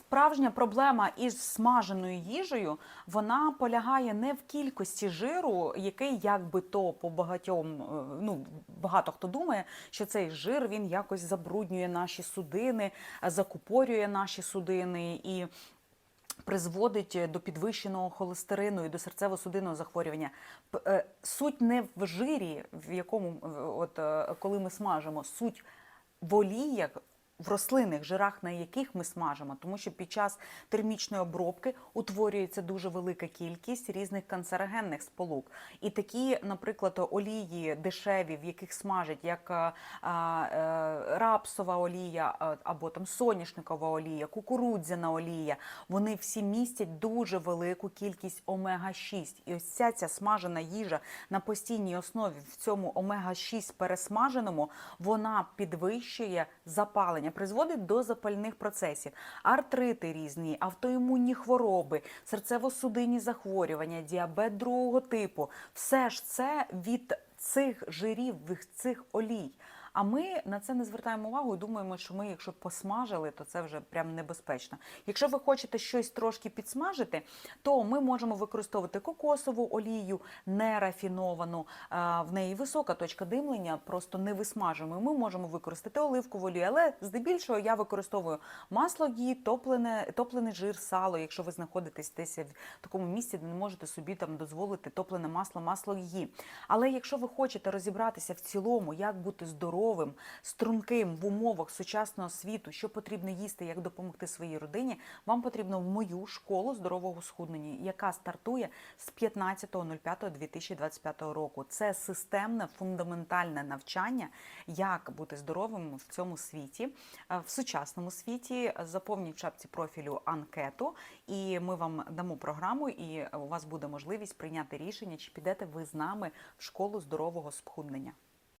Справжня проблема із смаженою їжею вона полягає не в кількості жиру, який якби то по багатьом, е, ну багато хто думає, що цей жир він якось забруднює наші судини, закупорює наші судини і. Призводить до підвищеного холестерину і до серцево-судинного захворювання. Е, Суть не в жирі, в якому е, от коли ми смажимо, суть в оліях, в рослинних жирах, на яких ми смажимо, тому що під час термічної обробки утворюється дуже велика кількість різних канцерогенних сполук. І такі, наприклад, олії дешеві, в яких смажать, як е, е, рапсова олія е, або там соняшникова олія, кукурудзяна олія, вони всі містять дуже велику кількість омега-6. І ось ця ця смажена їжа на постійній основі в цьому омега-6 пересмаженому, вона підвищує запалення, призводить до запальних процесів, артрити різні, автоімунні хвороби, серцево-судинні захворювання, діабет другого типу. Все ж це від цих жирів, від цих олій. А ми на це не звертаємо увагу і думаємо, що ми, якщо посмажили, то це вже прям небезпечно. Якщо ви хочете щось трошки підсмажити, то ми можемо використовувати кокосову олію, нерафіновану. В неї висока точка димлення, просто не висмажуємо. Ми можемо використати оливкову олію, але здебільшого я використовую масло гі, топлене, топлений жир, сало. Якщо ви знаходитесь десь в такому місці, де не можете собі там дозволити топлене масло, масло гі. Але якщо ви хочете розібратися в цілому, як бути здоровим, струнким в умовах сучасного світу, що потрібно їсти, як допомогти своїй родині, вам потрібно в мою школу здорового схуднення, яка стартує з 15.05.2025 року. Це системне фундаментальне навчання, як бути здоровим в цьому світі, е, в сучасному світі. Заповніть в шапці профілю анкету, і ми вам дамо програму, і у вас буде можливість прийняти рішення, чи підете ви з нами в школу здорового схуднення.